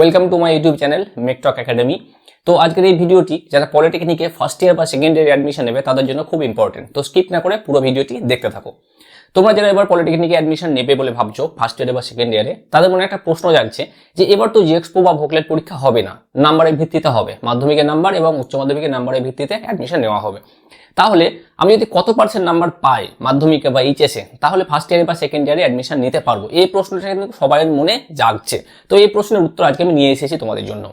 Welcome to my YouTube channel মেকটক academy তো আজকের এই ভিডিওটি যারা পলিটেকনিকে ফার্স্ট ইয়ার বা সেকেন্ড ইয়ার অ্যাডমিশন নেবে, তাদের জন্য খুব ইম্পর্টেন্ট তো স্কিপ না করে পুরো ভিডিওটি দেখতে থাকো। তোমরা যারা এবার পলিটেকনিকে অ্যাডমিশন নেবে বলে ভাবছ ফার্স্ট ইয়ারে বা সেকেন্ড ইয়ারে তাদের মনে একটা প্রশ্ন জাগছে যে এবার তো জিএক্সপো বা ভোকলেট পরীক্ষা হবে না। নাম্বারের ভিত্তিতে হবে। মাধ্যমিকের নাম্বার এবং উচ্চ মাধ্যমিকের নাম্বারের ভিত্তিতে অ্যাডমিশন নেওয়া হবে। তাহলে আমি যদি কত পার্সেন্ট নাম্বার পাই মাধ্যমিকে বা এইচএসে তাহলে ফার্স্ট ইয়ারে বা সেকেন্ড ইয়ারে অ্যাডমিশন নিতে পারব। এই প্রশ্নটা কিন্তু সবাই মনে জাগছে। তো এই প্রশ্নের উত্তর আজকে আমি নিয়ে এসেছি তোমাদের জন্য।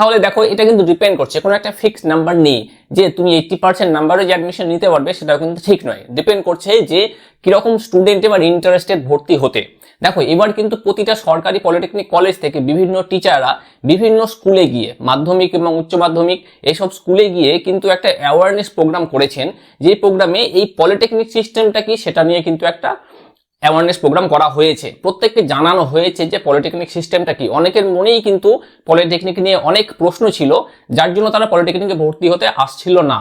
তাহলে দেখো এটা কিন্তু ডিপেন্ড করছে, কোনো একটা ফিক্সড নাম্বার নেই। যে তুমি এইটটি পার্সেন্ট নাম্বারে যে অ্যাডমিশন নিতে পারবে, সেটাও কিন্তু ঠিক নয়। ডিপেন্ড করছে যে কীরকম স্টুডেন্ট এবার ইন্টারেস্টেড ভর্তি হতে। দেখো, এবার কিন্তু প্রতিটা সরকারি পলিটেকনিক কলেজ থেকে বিভিন্ন টিচাররা বিভিন্ন স্কুলে গিয়ে, মাধ্যমিক এবং উচ্চ মাধ্যমিক এইসব স্কুলে গিয়ে কিন্তু একটা অ্যাওয়ারনেস প্রোগ্রাম করেছেন। যে প্রোগ্রামে এই পলিটেকনিক সিস্টেমটা কি, সেটা নিয়ে কিন্তু একটা অ্যাওয়ারনেস প্রোগ্রাম করা হয়েছে। প্রত্যেককে জানানো হয়েছে যে পলিটেকনিক সিস্টেমটা কি। অনেকের মনেই কিন্তু পলিটেকনিক নিয়ে অনেক প্রশ্ন ছিল, যার জন্য তারা পলিটেকনিকে ভর্তি হতে আসছিল না।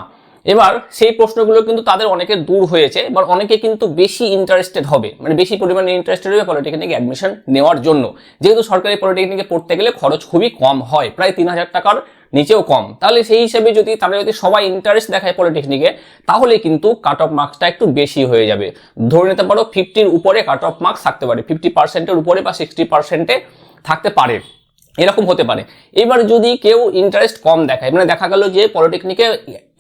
এবার সেই প্রশ্নগুলো কিন্তু তাদের অনেকে দূর হয়েছে, এবার অনেকে কিন্তু বেশি ইন্টারেস্টেড হবে মানে বেশি পরিমাণে ইন্টারেস্টেড হবে পলিটেকনিক অ্যাডমিশন নেওয়ার জন্য। যেহেতু সরকারি পলিটেকনিকে পড়তে গেলে খরচ খুবই কম হয়, প্রায় তিন হাজার টাকার নিচেও কম। তাহলে সেই হিসেবে যদি তারা যদি সবাই ইন্টারেস্ট দেখায় পলিটেকনিকে তাহলে কিন্তু কাট অফ মার্কসটা একটু বেশি হয়ে যাবে। ধরে নিতে পারো ফিফটির উপরে কাট অফ মার্কস থাকতে পারে ফিফটি পার্সেন্টের উপরে বা সিক্সটি পার্সেন্টে থাকতে পারে। এরকম হতে পারে। এবার যদি কেউ ইন্টারেস্ট কম দেখায় মানে দেখা গেল যে পলিটেকনিকে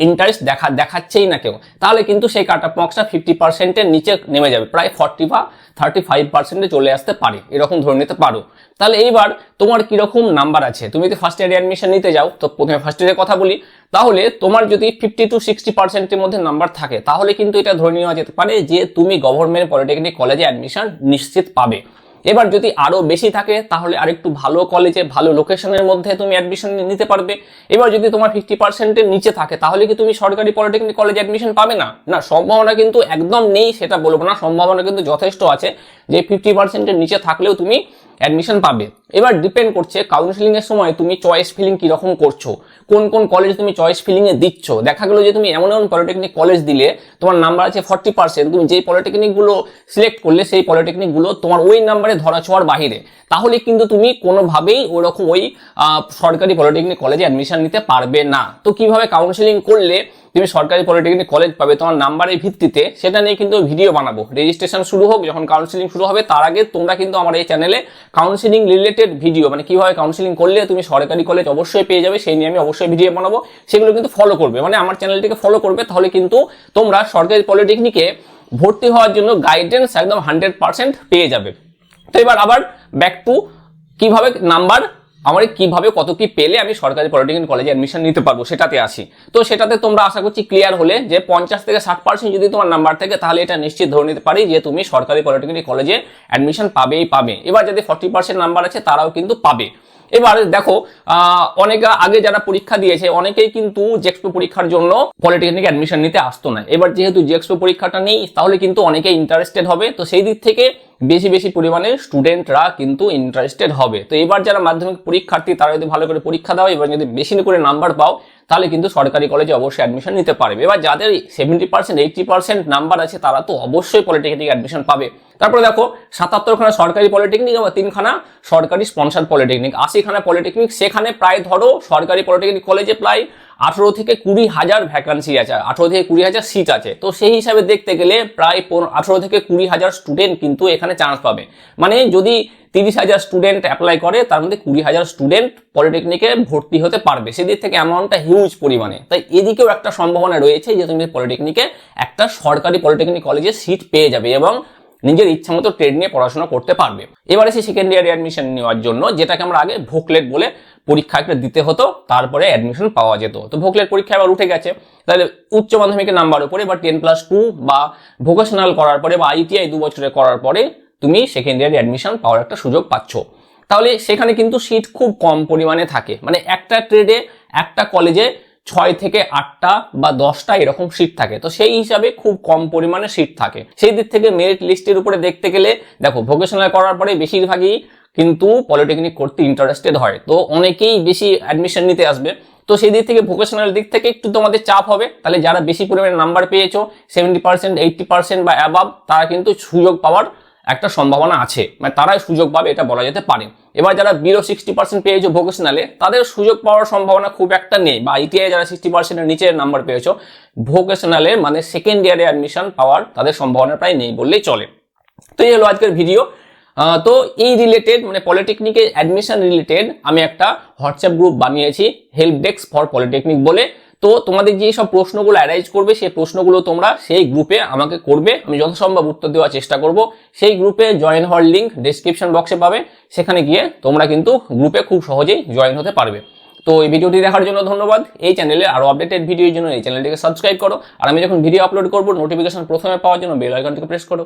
ইন্টারেস্ট দেখা, দেখাচ্ছেই না কেউ, তাহলে কিন্তু সেই কাট অফ মার্কসটা ফিফটি পার্সেন্টের নিচে নেমে যাবে, প্রায় ফর্টি বা থার্টি ফাইভ পার্সেন্টে চলে আসতে পারে, এরকম ধরে নিতে পারো। তাহলে এইবার তোমার কীরকম নাম্বার আছে? তুমি যদি ফার্স্ট ইয়ারে অ্যাডমিশন নিতে যাও, তো প্রথমে ফার্স্ট ইয়ারের কথা বলি, তাহলে তোমার যদি ফিফটি টু সিক্সটি পার্সেন্টের মধ্যে নাম্বার থাকে, তাহলে কিন্তু এটা ধরে নেওয়া যেতে পারে যে তুমি গভর্নমেন্ট পলিটেকনিক কলেজে অ্যাডমিশন নিশ্চিত পাবে। এবার যদি আরও বেশি থাকে, তাহলে আরেকটু ভালো কলেজে ভালো লোকেশনের মধ্যে তুমি অ্যাডমিশন নিতে পারবে। এবার যদি তোমার ফিফটি পার্সেন্টের নিচে থাকে, তাহলে কি তুমি সরকারি পলিটেকনিক কলেজে অ্যাডমিশন পাবে না? না, সম্ভাবনা কিন্তু একদম নেই, সেটা বলব না। সম্ভাবনা কিন্তু যথেষ্ট আছে যে ফিফটি পার্সেন্টের নিচে থাকলেও তুমি অ্যাডমিশন পাবে। এবার ডিপেন্ড করছে কাউন্সিলিং এর সময় তুমি চয়েস ফিলিং কীরকম করছ, কোন কোন কলেজ তুমি চয়েস ফিলিং এ দিচ্ছ। দেখা গেলো যে তুমি এমন এমন পলিটেকনিক কলেজ দিলে, তোমার নাম্বার আছে ফর্টি পার্সেন্ট তুমি যেই পলিটেকনিকগুলো সিলেক্ট করলে সেই পলিটেকনিকগুলো তোমার ওই নাম্বারে ধরা ছোঁয়ার বাহিরে। তাহলে কিন্তু তুমি কোনোভাবেই ওরকম ওই সরকারি পলিটেকনিক কলেজে অ্যাডমিশন নিতে পারবে না। তো কীভাবে কাউন্সিলিং করলে তুমি সরকারি পলিটেকনিক কলেজ পাবে, তোমার নাম্বারের ভিত্তিতে, সেটা নিয়ে কিন্তু ভিডিও বানাবো। রেজিস্ট্রেশন শুরু হোক, যখন কাউন্সিলিং শুরু হবে, তার আগে তোমরা কিন্তু আমার এই চ্যানেলে কাউন্সিলিং রিলেটেড ভিডিও মানে কীভাবে কাউন্সিলিং করলে, তুমি সরকারি কলেজ অবশ্যই পেয়ে যাবে, সেই নিয়ে আমি অবশ্যই ভিডিও বানাবো, সেগুলো কিন্তু ফলো করবে। মানে আমার চ্যানেলটিকে ফলো করবে, তাহলে কিন্তু তোমরা সরকারি পলিটেকনিকে ভর্তি হওয়ার জন্য গাইডেন্স একদম হান্ড্রেড পার্সেন্ট পেয়ে যাবে। তো এবার আবার ব্যাক টু কীভাবে নাম্বার আমার কীভাবে, কত কি পেলে আমি সরকারি পলিটেকনিক কলেজে অ্যাডমিশন নিতে পারব, সেটাতে আসি তো সেটাতে তোমরা আশা করছি ক্লিয়ার হলে যে পঞ্চাশ থেকে ষাট পার্সেন্ট যদি তোমার নাম্বার থাকে, তাহলে এটা নিশ্চিত ধরে নিতে পারি যে তুমি সরকারি পলিটেকনিক কলেজে অ্যাডমিশন পাবেই পাবে। এবার যদি ফর্টি পার্সেন্ট নাম্বার আছে, তারাও কিন্তু পাবে। এবার দেখো অনেকে আগে যারা পরীক্ষা দিয়েছে, অনেকেই কিন্তু জেক্সপো পরীক্ষার জন্য পলিটেকনিক অ্যাডমিশন নিতে আসতো না। এবার যেহেতু জেক্সপো পরীক্ষাটা নেই, তাহলে কিন্তু অনেকে ইন্টারেস্টেড হবে। তো সেই দিক থেকে বেশি বেশি পরিমাণে স্টুডেন্টরা কিন্তু ইন্টারেস্টেড হবে। তো এবার যারা মাধ্যমিক পরীক্ষার্থী, তারা যদি ভালো করে পরীক্ষা দাও, এবার যদি বেশি করে নাম্বার পাও, তাহলে কিন্তু সরকারি কলেজে অবশ্যই অ্যাডমিশন নিতে পারবে। এবার যাদের seventy percent eighty percent number আছে, তারা তো অবশ্যই পলিটেকনিক অ্যাডমিশন পাবে। তারপরে দেখো, সাতাত্তরখানা সরকারি পলিটেকনিক এবং তিনখানা সরকারি স্পন্সার পলিটেকনিক আশিখানা পলিটেকনিক সেখানে প্রায় ধরো সরকারি পলিটেকনিক কলেজে প্রায় আঠেরো থেকে কুড়ি হাজার ভ্যাকান্সি আছে, আঠেরো থেকে কুড়ি হাজার সিট আছে। তো সেই হিসাবে দেখতে গেলে প্রায় আঠেরো থেকে কুড়ি হাজার স্টুডেন্ট কিন্তু এখানে চান্স পাবে। মানে যদি তিরিশ হাজার স্টুডেন্ট অ্যাপ্লাই করে, তার মধ্যে কুড়ি হাজার স্টুডেন্ট পলিটেকনিকে ভর্তি হতে পারবে। সেদিক থেকে অ্যামাউন্টটা হিউজ পরিমাণে। তাই এদিকেও একটা সম্ভাবনা রয়েছে যে তুমি পলিটেকনিকে একটা সরকারি পলিটেকনিক কলেজে সিট পেয়ে যাবে এবং নিজের ইচ্ছা মতো ট্রেড নিয়ে পড়াশোনা করতে পারবে। এবারে সে সেকেন্ড ইয়ারে অ্যাডমিশন নেওয়ার জন্য, যেটাকে আমরা আগে ভোকলেট বলে পরীক্ষা একটা দিতে হতো, তারপরে অ্যাডমিশন পাওয়া যেত। তো ভোকলেট পরীক্ষা এবার উঠে গেছে। তাহলে উচ্চ মাধ্যমিকের নাম্বার উপরে বা টেন প্লাস টু বা ভোকেশনাল করার পরে বা আইটিআই দু বছরে করার পরে তুমি সেকেন্ড ইয়ারে অ্যাডমিশন পাওয়ার একটা সুযোগ পাচ্ছ। তাহলে সেখানে কিন্তু সিট খুব কম পরিমাণে থাকে। মানে একটা ট্রেডে একটা কলেজে ছয় থেকে আটটা বা দশটা এরকম সিট থাকে। তো সেই হিসাবে খুব কম পরিমাণে সিট থাকে। সেই দিক থেকে মেরিট লিস্টের উপরে দেখতে গেলে, দেখো ভোকেশনাল করার পরে বেশিরভাগই কিন্তু পলিটেকনিক করতে ইন্টারেস্টেড হয়। তো অনেকেই বেশি অ্যাডমিশন নিতে আসবে। তো সেই দিক থেকে ভোকেশনাল দিক থেকে একটু তোমাদের চাপ হবে। তাহলে যারা বেশি পরিমাণে নাম্বার পেয়েছ সেভেন্টি পার্সেন্ট এইটটি পার্সেন্ট বা অ্যাবাভ তারা কিন্তু সুযোগ পাওয়ার একটা সম্ভাবনা আছে। মানে তারাই সুযোগ পাবে, এটা বলা যেতে পারে। এবার যারা বিলো সিক্সটি পার্সেন্ট পেয়েছ ভোকেশনালে তাদের সুযোগ পাওয়ার সম্ভাবনা খুব একটা নেই। বা আইটিআই যারা সিক্সটি পার্সেন্টের নিচের নাম্বার পেয়েছ ভোকেশনালে মানে সেকেন্ড ইয়ারে অ্যাডমিশন পাওয়ার তাদের সম্ভাবনা প্রায় নেই বললেই চলে। তো এই হলো আজকের ভিডিও তো এই রিলেটেড মানে পলিটেকনিকে অ্যাডমিশন রিলেটেড আমি একটা হোয়াটসঅ্যাপ গ্রুপ বানিয়েছি হেল্প ডেস্ক ফর পলিটেকনিক বলে। তো তোমাদের যে সব প্রশ্নগুলো অ্যারাইজ করবে, সেই প্রশ্নগুলো তোমরা সেই গ্রুপে আমাকে করবে। আমি যথাসম্ভব উত্তর দেওয়ার চেষ্টা করব। সেই গ্রুপে জয়েন হওয়ার লিঙ্ক ডিসক্রিপশন বক্সে পাবে। সেখানে গিয়ে তোমরা কিন্তু গ্রুপে খুব সহজেই জয়েন হতে পারবে। তো এই ভিডিওটি দেখার জন্য ধন্যবাদ। এই চ্যানেলে আরও আপডেটেড ভিডিওর জন্য এই চ্যানেলটিকে সাবস্ক্রাইব করো। আর আমি যখন ভিডিও আপলোড করব নোটিফিকেশন প্রথমে পাওয়ার জন্য বেল আইকনটিকে প্রেস করো।